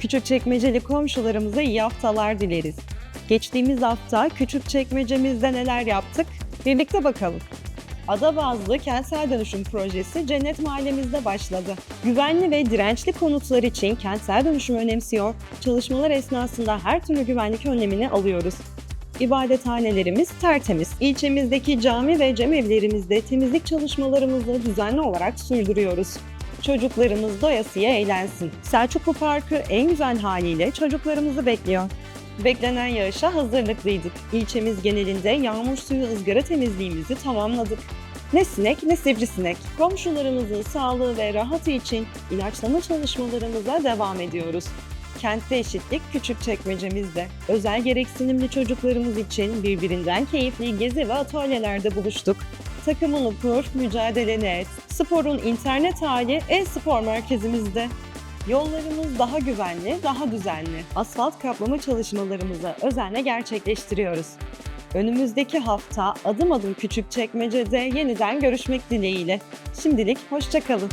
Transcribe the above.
Küçükçekmeceli komşularımıza iyi haftalar dileriz. Geçtiğimiz hafta Küçükçekmece'mizde neler yaptık? Birlikte bakalım. Ada bazlı kentsel dönüşüm projesi Cennet Mahallemizde başladı. Güvenli ve dirençli konutlar için kentsel dönüşüm önemsiyor. Çalışmalar esnasında her türlü güvenlik önlemini alıyoruz. İbadethanelerimiz tertemiz. İlçemizdeki cami ve cemevlerimizde temizlik çalışmalarımızı düzenli olarak sürdürüyoruz. Çocuklarımız doyasıya eğlensin. Selçuklu Parkı en güzel haliyle çocuklarımızı bekliyor. Beklenen yağışa hazırlıklıydık. İlçemiz genelinde yağmur suyu ızgara temizliğimizi tamamladık. Ne sinek ne sivrisinek. Komşularımızın sağlığı ve rahatı için ilaçlama çalışmalarımıza devam ediyoruz. Kentte eşitlik küçük çekmecemizde. Özel gereksinimli çocuklarımız için birbirinden keyifli gezi ve atölyelerde buluştuk. Takımını kur, mücadeleni et. Sporun internet hali e-spor merkezimizde. Yollarımız daha güvenli, daha düzenli. Asfalt kaplama çalışmalarımızı özenle gerçekleştiriyoruz. Önümüzdeki hafta adım adım küçük çekmecede yeniden görüşmek dileğiyle. Şimdilik hoşçakalın.